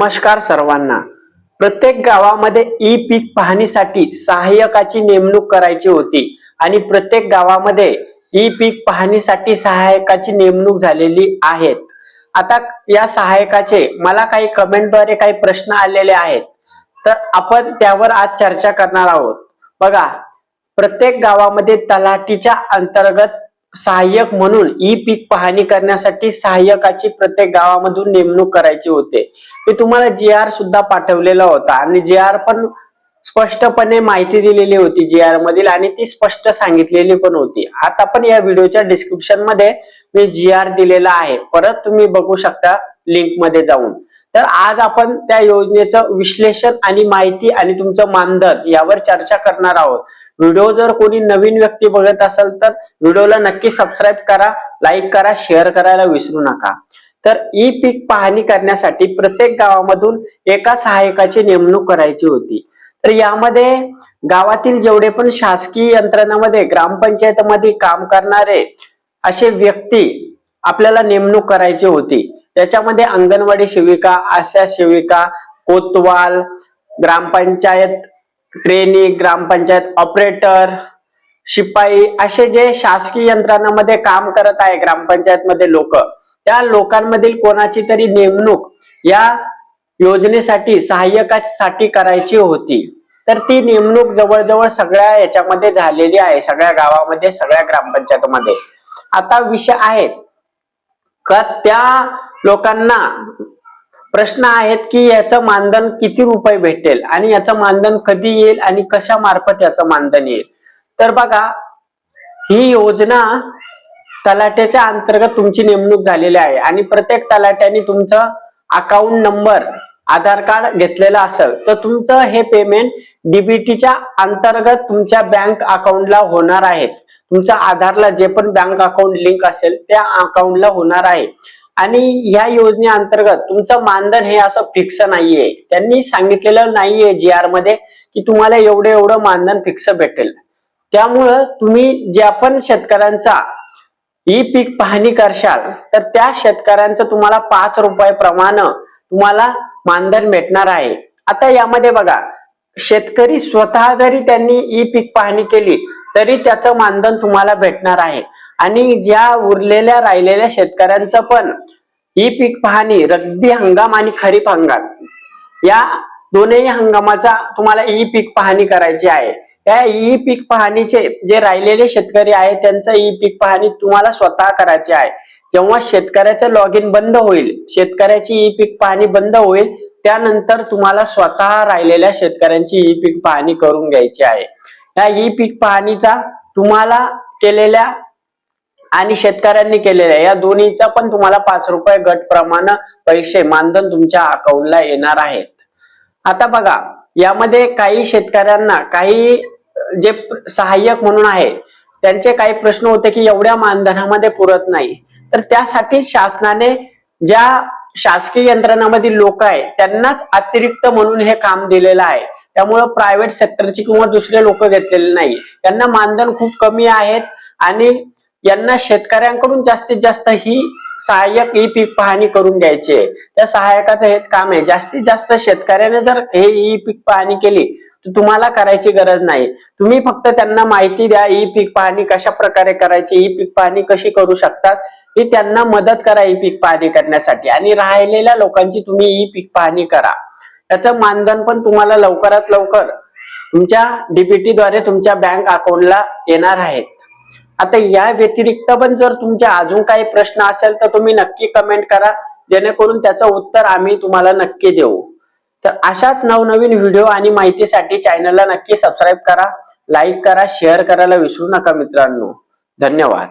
नमस्कार सर्वांना. प्रत्येक गावामध्ये ई पीक पाहणीसाठी सहाय्यकाची नेमणूक करायची होती आणि प्रत्येक गावामध्ये ई पीक पाहणीसाठी सहाय्यकाची नेमणूक झालेली आहे. आता या सहाय्यकाचे मला काही कमेंटद्वारे काही प्रश्न आलेले आहेत. तर आपण त्यावर आज चर्चा करणार आहोत. बघा प्रत्येक गावामध्ये तलाठीच्या अंतर्गत सहाय्यक म्हणून ई पीक पाहणी करण्यासाठी सहाय्यकाची प्रत्येक गावामधून नेमणूक करायची होते. मी तुम्हाला जी आर सुद्धा पाठवलेला होता आणि जी आर पण स्पष्टपणे माहिती दिलेली होती जी आर मधील आणि ती स्पष्ट सांगितलेली पण होती. आता पण या व्हिडिओच्या डिस्क्रिप्शनमध्ये मी जी आर दिलेला आहे. परत तुम्ही बघू शकता लिंकमध्ये जाऊन. तर आज आपण त्या योजनेचं विश्लेषण आणि माहिती आणि तुमचं मानधन यावर चर्चा करणार आहोत. व्हिडिओ जर कोणी नवीन व्यक्ती बघत असेल तर व्हिडिओला नक्की सबस्क्राईब करा लाईक करा शेअर करायला विसरू नका. तर ई पीक पाहणी करण्यासाठी प्रत्येक गावामधून एका सहाय्यकाची नेमणूक करायची होती. तर यामध्ये गावातील जेवढे पण शासकीय यंत्रणामध्ये ग्रामपंचायतमध्ये काम करणारे असे व्यक्ती आपल्याला नेमणूक करायची होती. त्याच्यामध्ये अंगणवाडी सेविका आशा सेविका कोतवाल ग्रामपंचायत ट्रेनी ग्रामपंचायत ऑपरेटर शिपाई असे जे शासकीय यंत्रणामध्ये काम करत आहे ग्रामपंचायत मध्ये लोक त्या लोकांमधील कोणाची तरी नेमणूक या योजनेसाठी सहाय्यकासाठी करायची होती. तर ती नेमणूक जवळजवळ सगळ्या याच्यामध्ये झालेली आहे सगळ्या गावामध्ये सगळ्या ग्रामपंचायतमध्ये. आता विषय आहे का त्या लोकांना प्रश्न आहेत की याचं मानधन किती रुपये भेटेल आणि याचं मानधन कधी येईल आणि कशा मार्फत याचं मानधन येईल? तर बघा ही योजना तलाट्याच्या अंतर्गत तुमची नेमणूक झालेली आहे आणि प्रत्येक तलाट्याने तुमचं अकाउंट नंबर आधार कार्ड घेतलेलं असेल तर तुमचं हे पेमेंट डीबीटीच्या अंतर्गत तुमच्या बँक अकाउंटला होणार आहे. तुमच्या आधारला जे पण बँक अकाउंट लिंक असेल त्या अकाउंटला होणार आहे. आणि ह्या योजनेअंतर्गत तुमचं मानधन हे असं फिक्स नाहीये. त्यांनी सांगितलेलं नाहीये जी आरमध्ये की तुम्हाला एवढं एवढं मानधन फिक्स भेटेल. त्यामुळं तुम्ही ज्या पण शेतकऱ्यांचा ई पीक पाहणी करशाल तर त्या शेतकऱ्यांचं तुम्हाला पाच रुपयाप्रमाणे तुम्हाला मानधन भेटणार आहे. आता यामध्ये बघा शेतकरी स्वतः जरी त्यांनी ई पीक पाहणी केली तरी त्याचं मानधन तुम्हाला भेटणार आहे. आणि ज्या उरलेल्या राहिलेल्या शेतकऱ्यांचं पण ही पीक पाहणी रब्बी हंगाम आणि खरीप हंगाम. या दोनही हंगामाचा तुम्हाला ई पीक पाहणी करायची आहे. या ई पीक पाहणीचे जे राहिलेले शेतकरी आहेत त्यांचं ई पीक पाहणी तुम्हाला स्वतः करायची आहे. जेव्हा शेतकऱ्याचं लॉग इन बंद होईल शेतकऱ्याची ई पीक पाहणी बंद होईल त्यानंतर तुम्हाला स्वतः राहिलेल्या शेतकऱ्यांची ई पीक पाहणी करून घ्यायची आहे. या ई पीक पाहणीचा तुम्हाला केलेल्या आणि शेतकऱ्यांनी केलेल्या या दोन्हीचा पण तुम्हाला पाच रुपये गट प्रमाण पैसे मानधन तुमच्या अकाउंटला येणार आहेत. आता बघा यामध्ये काही शेतकऱ्यांना काही जे सहाय्यक म्हणून आहे त्यांचे काही प्रश्न होते की एवढ्या मानधनामध्ये पुरत नाही. तर त्यासाठी शासनाने ज्या शासकीय यंत्रणामधील लोक आहे त्यांनाच अतिरिक्त म्हणून हे काम दिलेलं आहे. त्यामुळं प्रायव्हेट सेक्टरची किंवा दुसरे लोक घेतलेले नाही. त्यांना मानधन खूप कमी आहेत आणि यांना शेतकऱ्यांकडून जास्तीत जास्त ही सहाय्यक ई पीक पाहणी करून घ्यायची आहे. त्या सहाय्यकाचं हेच काम आहे. जास्तीत जास्त शेतकऱ्याने जर हे ई पीक पाहणी केली तर तुम्हाला करायची गरज नाही. तुम्ही फक्त त्यांना माहिती द्या ई पीक पाहणी कशा प्रकारे करायची ई पीक पाहणी कशी करू शकतात ही त्यांना मदत करा ई पीक पाहणी करण्यासाठी. आणि राहिलेल्या लोकांची तुम्ही ई पीक पाहणी करा. त्याचं मानधन पण तुम्हाला लवकरात लवकर तुमच्या डीपीटी द्वारे तुमच्या बँक अकाउंटला येणार आहेत आता या व्यतिरिक्त पण जर तुमच्या अजून काही प्रश्न असेल तर तुम्ही नक्की कमेंट करा. जेणेकरून त्याचं उत्तर आम्ही तुम्हाला नक्की देऊ. तर अशाच नवनवीन व्हिडिओ आणि माहितीसाठी चॅनलला नक्की सबस्क्राईब करा लाईक करा शेअर करायला विसरू नका मित्रांनो. धन्यवाद.